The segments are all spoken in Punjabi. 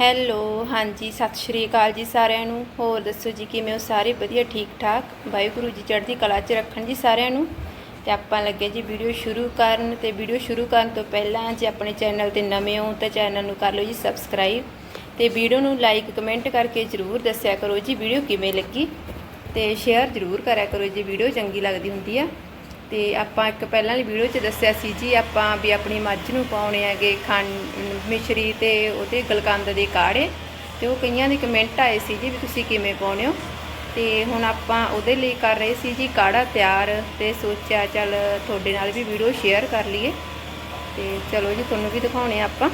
ਹੈਲੋ, ਹਾਂਜੀ, ਸਤਿ ਸ਼੍ਰੀ ਅਕਾਲ ਜੀ ਸਾਰਿਆਂ ਨੂੰ। ਹੋਰ ਦੱਸੋ ਜੀ, ਕਿਵੇਂ ਹੋ? ਸਾਰੇ ਵਧੀਆ ਠੀਕ ਠਾਕ ਵਾਹਿਗੁਰੂ ਜੀ ਚੜ੍ਹਦੀ ਕਲਾ 'ਚ ਰੱਖਣ ਜੀ ਸਾਰਿਆਂ ਨੂੰ। ਤੇ ਆਪਾਂ ਲੱਗੇ ਜੀ ਵੀਡੀਓ ਸ਼ੁਰੂ ਕਰਨ। ਤੇ ਵੀਡੀਓ ਸ਼ੁਰੂ ਕਰਨ ਤੋਂ ਪਹਿਲਾਂ ਜੇ ਆਪਣੇ ਚੈਨਲ ਤੇ ਨਵੇਂ ਹੋ ਤਾਂ ਚੈਨਲ ਨੂੰ ਕਰ ਲਓ ਜੀ ਸਬਸਕ੍ਰਾਈਬ। ਤੇ ਵੀਡੀਓ ਨੂੰ ਲਾਈਕ, ਕਮੈਂਟ ਕਰਕੇ ਜਰੂਰ ਦੱਸਿਆ ਕਰੋ ਜੀ ਵੀਡੀਓ ਕਿਵੇਂ ਲੱਗੀ। ਤੇ ਸ਼ੇਅਰ ਜਰੂਰ ਕਰਿਆ ਕਰੋ ਜੀ, ਵੀਡੀਓ ਚੰਗੀ ਲੱਗਦੀ ਹੁੰਦੀ ਆ। ਤੇ ਆਪਾਂ ਇੱਕ ਪਹਿਲਾਂ ਵਾਲੀ ਵੀਡੀਓ 'ਚ ਦੱਸਿਆ ਸੀ ਜੀ, ਆਪਾਂ ਵੀ ਆਪਣੀ ਮੱਝ ਨੂੰ ਪਾਉਣੇ ਹੈਗੇ ਖੰਡ ਮਿਸ਼ਰੀ ਤੇ ਉਹਦੇ ਗਲਕੰਦ ਦੇ ਕਾੜੇ। ਤੇ ਉਹ ਕਈਆਂ ਦੇ ਕਮੈਂਟ ਆਏ ਸੀ ਜੀ ਵੀ ਤੁਸੀਂ ਕਿਵੇਂ ਪਾਉਣੇ ਹੋ? ਤੇ ਹੁਣ ਆਪਾਂ ਉਹਦੇ ਲਈ ਕਰ ਰਹੇ ਸੀ ਜੀ ਕਾੜਾ ਤਿਆਰ ਤੇ ਸੋਚਿਆ ਚੱਲ ਤੁਹਾਡੇ ਨਾਲ ਵੀ ਵੀਡੀਓ ਸ਼ੇਅਰ ਕਰ ਲਈਏ। ਤੇ ਚਲੋ ਜੀ, ਤੁਹਾਨੂੰ ਵੀ ਦਿਖਾਉਣੇ ਆਪਾਂ।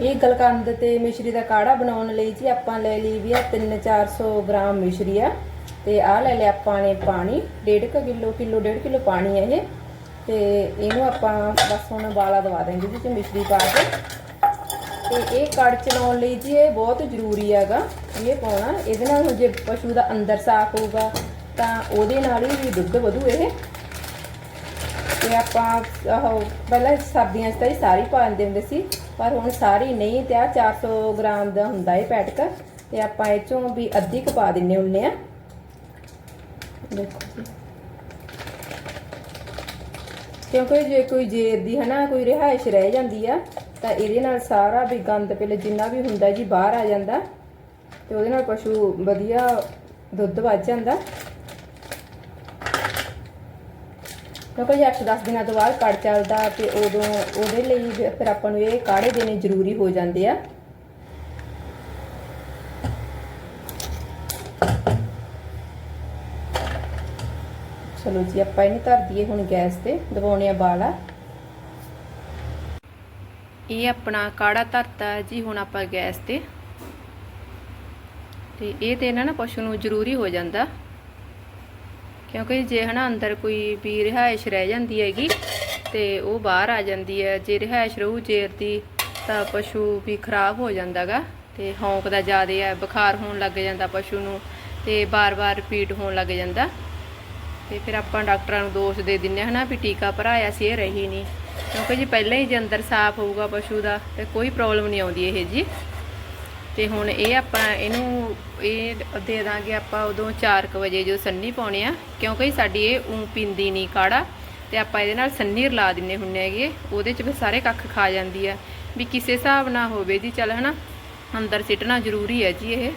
ਇਹ ਗਲਕੰਦ ਤੇ ਮਿਸ਼ਰੀ ਦਾ ਕਾੜਾ ਬਣਾਉਣ ਲਈ ਜੀ ਆਪਾਂ ਲੈ ਲਈ ਵੀ ਆ 3-400 ਗ੍ਰਾਮ ਮਿਸ਼ਰੀ ਆ। ਤੇ ਆਹ ਲੈ ਲਿਆ ਆਪਾਂ ਨੇ ਪਾਣੀ 1.5 ਕਿਲੋ ਕਿਲੋ 1.5 ਕਿਲੋ ਪਾਣੀ ਹੈ ਇਹ। ਤੇ ਇਹਨੂੰ ਆਪਾਂ ਬਸ ਹੁਣ ਉਬਾਲਾ ਦਵਾ ਦਾਂਗੇ ਜਿਹਦੇ 'ਚ ਮਿਸ਼ਰੀ ਪਾ ਕੇ। ਤੇ ਇਹ ਕੜ ਚਲਾਉਣ ਲਈ ਜੀ ਇਹ ਬਹੁਤ ਜ਼ਰੂਰੀ ਹੈਗਾ, ਇਹ ਪਾਉਣਾ। ਇਹਦੇ ਨਾਲ ਹੁਣ ਜੇ ਪਸ਼ੂ ਦਾ ਅੰਦਰ ਸਾਫ਼ ਹੋਊਗਾ, ਤਾਂ ਉਹਦੇ ਨਾਲ ਹੀ ਵੀ ਦੁੱਧ ਵਧੂ ਇਹ। ਤੇ ਆਪਾਂ ਉਹ ਪਹਿਲਾਂ ਸਰਦੀਆਂ 'ਚ ਤਾਂ ਇਹ ਸਾਰੀ ਪਾ ਦਿੰਦੇ ਹੁੰਦੇ ਸੀ, ਪਰ ਹੁਣ ਸਾਰੀ ਨਹੀਂ, ਤੇ ਆ 400 ਗ੍ਰਾਮ ਦਾ ਹੁੰਦਾ ਇਹ ਪੈਟਕ। ਤੇ ਆਪਾਂ ਇਹ ਚੋਂ ਵੀ ਅੱਧੀ ਕੁ ਪਾ ਦਿੰਨੇ ਹੁੰਨੇ ਆ। ਦੇਖੋ। ਜੀ ਕਿਉਂਕਿ ਜੇ ਕੋਈ ਜੇਰ ਦੀ ਹਨਾ, ਕੋਈ ਰਿਹਾਇਸ਼ ਰਹਿ ਜਾਂਦੀ ਆ, ਤਾਂ ਇਹਦੇ ਨਾਲ ਸਾਰਾ ਵੀ ਗੰਦ ਪਹਿਲੇ ਜਿੰਨਾ ਵੀ ਹੁੰਦਾ ਜੀ ਬਾਹਰ ਆ ਜਾਂਦਾ, ਤੇ ਉਹਦੇ ਨਾਲ ਪਸ਼ੂ ਵਧੀਆ ਦੁੱਧ ਵੱਜ ਜਾਂਦਾ। ਕਿਉਂਕਿ ਜੇ 8-10 ਦਿਨਾਂ ਤੋਂ ਬਾਅਦ ਕੜ ਚੱਲਦਾ, ਤੇ ਉਦੋਂ ਉਹਦੇ ਲਈ ਫਿਰ ਆਪਾਂ ਨੂੰ ਇਹ ਕਾੜੇ ਦੇਣੇ ਜ਼ਰੂਰੀ ਹੋ ਜਾਂਦੇ ਆ। ਚਲੋ ਜੀ, ਆਪਾਂ ਇਹਨੂੰ ਧਰ ਦਈਏ ਹੁਣ ਗੈਸ ਤੇ, ਦਬਾਉਣੇ ਆ ਬਾਲਾ ਇਹ ਆਪਣਾ ਕਾੜਾ ਧਰਤਾ ਜੀ, ਹੁਣ ਆਪਾਂ ਗੈਸ ਤੇ। ਤੇ ਇਹ ਤੇ ਨਾ ਨਾ ਪਸ਼ੂ ਨੂੰ ਜ਼ਰੂਰੀ ਹੋ ਜਾਂਦਾ। ਕਿਉਂਕਿ ਜੇ ਹਨਾ ਅੰਦਰ ਕੋਈ ਵੀ ਰਿਹਾਇਸ਼ ਰਹਿ ਜਾਂਦੀ ਹੈਗੀ, ਤੇ ਉਹ ਬਾਹਰ ਆ ਜਾਂਦੀ ਹੈ। ਜੇ ਰਿਹਾਇਸ਼ ਰਹੂ ਜੇਰ ਦੀ, ਤਾਂ ਪਸ਼ੂ ਵੀ ਖਰਾਬ ਹੋ ਜਾਂਦਾਗਾ। ਤੇ ਹੌਂਕਦਾ ਜ਼ਿਆਦਾ ਹੈ, ਬੁਖਾਰ ਹੋਣ ਲੱਗ ਜਾਂਦਾ ਪਸ਼ੂ ਨੂੰ, ਤੇ ਬਾਰ-ਬਾਰ ਰਿਪੀਟ ਹੋਣ ਲੱਗ ਜਾਂਦਾ। ਤੇ ਫਿਰ ਆਪਾਂ ਡਾਕਟਰਾਂ ਨੂੰ ਦੋਸ਼ ਦੇ ਦਿੰਨੇ ਹਨਾ ਵੀ ਟੀਕਾ ਭਰਾਇਆ ਸੀ, ਇਹ ਰਹੀ ਨਹੀਂ। ਕਿਉਂਕਿ ਜੀ ਪਹਿਲਾਂ ਹੀ ਜੇ ਅੰਦਰ ਸਾਫ਼ ਹੋਊਗਾ ਪਸ਼ੂ ਦਾ ਤੇ ਕੋਈ ਪ੍ਰੋਬਲਮ ਨਹੀਂ ਆਉਂਦੀ ਇਹ ਜੀ। ਤੇ ਹੁਣ ਇਹ ਆਪਾਂ ਇਹਨੂੰ, ਇਹ ਦੇ ਦਾਂਗੇ ਆਪਾਂ ਉਦੋਂ 4:00 ਵਜੇ ਜੋ ਸੰਨੀ ਪਾਉਣੇ ਆ, ਕਿਉਂਕਿ ਸਾਡੀ ਇਹ ਉਂ ਪਿੰਦੀ ਨਹੀਂ ਕਾੜਾ ਤੇ ਆਪਾਂ ਇਹਦੇ ਨਾਲ ਸੰਨੀ ਰਲਾ ਦਿੰਨੇ ਹੁੰਨੇ ਹੈਗੇ, ਉਹਦੇ ਚ ਫਿਰ ਸਾਰੇ ਕੱਖ ਖਾ ਜਾਂਦੀ ਆ। ਵੀ ਕਿਸੇ ਹਿਸਾਬ ਨਾਲ ਹੋਵੇ ਜੀ, ਚੱਲ ਹਨਾ, ਅੰਦਰ ਸਿੱਟਣਾ ਜ਼ਰੂਰੀ ਹੈ ਜੀ ਇਹ।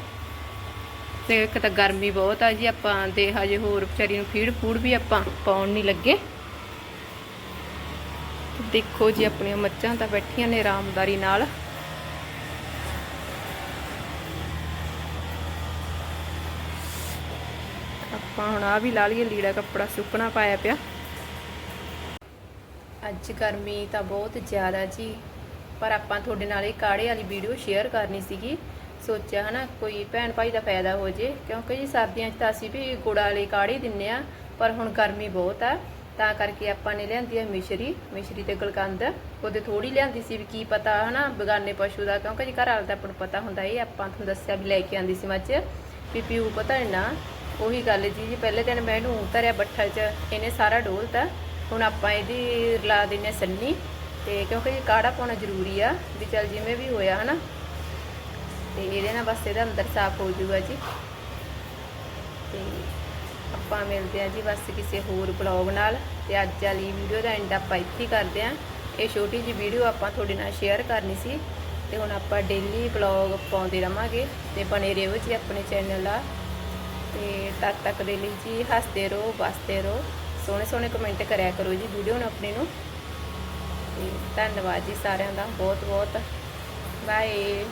ਤੇ ਇੱਕ ਤਾਂ ਗਰਮੀ ਬਹੁਤ ਆ ਜੀ, ਆਪਾਂ ਦੇ ਹਜੇ ਹੋਰ ਵਿਚਾਰੀ ਨੂੰ ਫੀਡ ਫੂਡ ਵੀ ਆਪਾਂ ਪਾਉਣ ਨਹੀਂ ਲੱਗੇ। ਦੇਖੋ ਜੀ, ਆਪਣੀਆਂ ਮੱਝਾਂ ਤਾਂ ਬੈਠੀਆਂ ਨੇ ਆਰਾਮਦਾਰੀ ਨਾਲ। ਆਪਾਂ ਹੁਣ ਆ ਵੀ ਲਾ ਲਈਏ, ਲੀੜਾ ਕੱਪੜਾ ਸੁੱਕਣਾ ਪਾਇਆ ਪਿਆ। ਅੱਜ ਗਰਮੀ ਤਾਂ ਬਹੁਤ ਜ਼ਿਆਦਾ ਜੀ, ਪਰ ਆਪਾਂ ਤੁਹਾਡੇ ਨਾਲ ਇਹ ਕਾੜੇ ਵਾਲੀ ਵੀਡੀਓ ਸ਼ੇਅਰ ਕਰਨੀ ਸੀਗੀ। ਸੋਚਿਆ ਹਨਾ, ਕੋਈ ਭੈਣ ਭਾਈ ਦਾ ਫਾਇਦਾ ਹੋ ਜੇ। ਕਿਉਂਕਿ ਜੀ ਸਰਦੀਆਂ 'ਚ ਤਾਂ ਅਸੀਂ ਵੀ ਗੁੜ ਵਾਲੀ ਕਾੜੇ ਦਿੰਨੇ ਆ, ਪਰ ਹੁਣ ਗਰਮੀ ਬਹੁਤ ਆ, ਤਾਂ ਕਰਕੇ ਆਪਾਂ ਨੇ ਲਿਆਂਦੀ ਆ ਮਿਸ਼ਰੀ। ਮਿਸ਼ਰੀ ਤੇ ਗਲਕੰਦ, ਉਹਦੇ ਥੋੜੀ ਲਿਆਂਦੀ ਸੀ ਵੀ ਕੀ ਪਤਾ ਹਨਾ, ਬਗਾਨੇ ਪਸ਼ੂ ਦਾ, ਕਿਉਂਕਿ ਜੀ ਘਰ ਵਾਲਾ ਤਾਂ ਆਪਾਂ ਨੂੰ ਪਤਾ ਹੁੰਦਾ ਇਹ, ਆਪਾਂ ਤੁਹਾਨੂੰ ਦੱਸਿਆ ਵੀ ਲੈ ਕੇ ਆਂਦੀ ਸੀ ਮੱਝ, ਵੀ ਪੀਊ ਪਤਾ ਨਹੀਂ ਨਾ, ਉਹੀ ਗੱਲ ਜੀ ਜੀ ਪਹਿਲੇ ਦਿਨ ਮੈਂ ਇਹਨੂੰ ਉਤਰਿਆ ਬੱਠਲ 'ਚ, ਇਹਨੇ ਸਾਰਾ ਡੋਲਤਾ, ਹੁਣ ਆਪਾਂ ਇਹਦੀ ਰਲਾ ਦਿੰਨੇ ਸੰਨੀ, ਤੇ ਕਿਉਂਕਿ ਇਹ ਕਾੜਾ ਪਾਉਣਾ ਜ਼ਰੂਰੀ ਆ, ਵੀ ਚੱਲ ਜਿਵੇਂ ਵੀ ਹੋਇਆ ਹਨਾ ਤੇ ਇਹਦੇ ਨਾਲ ਬਸ ਇਹਦਾ ਅੰਦਰ ਸਾਫ਼ ਹੋ ਜਾਊਗਾ ਜੀ। ਤੇ ਆਪਾਂ ਮਿਲਦੇ ਆ ਜੀ ਬਸ ਕਿਸੇ ਹੋਰ ਬਲੌਗ ਨਾਲ। ਤੇ ਅੱਜ ਵਾਲੀ ਵੀਡੀਓ ਦਾ ਐਂਡ ਆਪਾਂ ਇੱਥੇ ਕਰਦੇ ਆ ਇਹ ਛੋਟੀ ਜੀ ਵੀਡੀਓ ਆਪਾਂ ਤੁਹਾਡੇ ਨਾਲ ਸ਼ੇਅਰ ਕਰਨੀ ਸੀ। ਤੇ ਹੁਣ ਆਪਾਂ ਡੇਲੀ ਬਲੌਗ ਪਾਉਂਦੇ ਰਵਾਂਗੇ। ਤੇ ਬਣੇ ਰਹੋ ਜੀ ਆਪਣੇ ਚੈਨਲ ਆ ਤੇ ਤਦ ਤੱਕ ਦੇ ਲਈ ਜੀ ਹੱਸਦੇ ਰਹੋ, ਵਸਦੇ ਰਹੋ। ਸੋਹਣੇ ਸੋਹਣੇ ਕਮੈਂਟ ਕਰਿਆ ਕਰੋ ਜੀ ਵੀਡੀਓ ਨੂੰ ਆਪਣੇ ਨੂੰ। ਤੇ ਧੰਨਵਾਦ ਜੀ ਸਾਰਿਆਂ ਦਾ। ਬਹੁਤ ਬਹੁਤ ਬਾਏ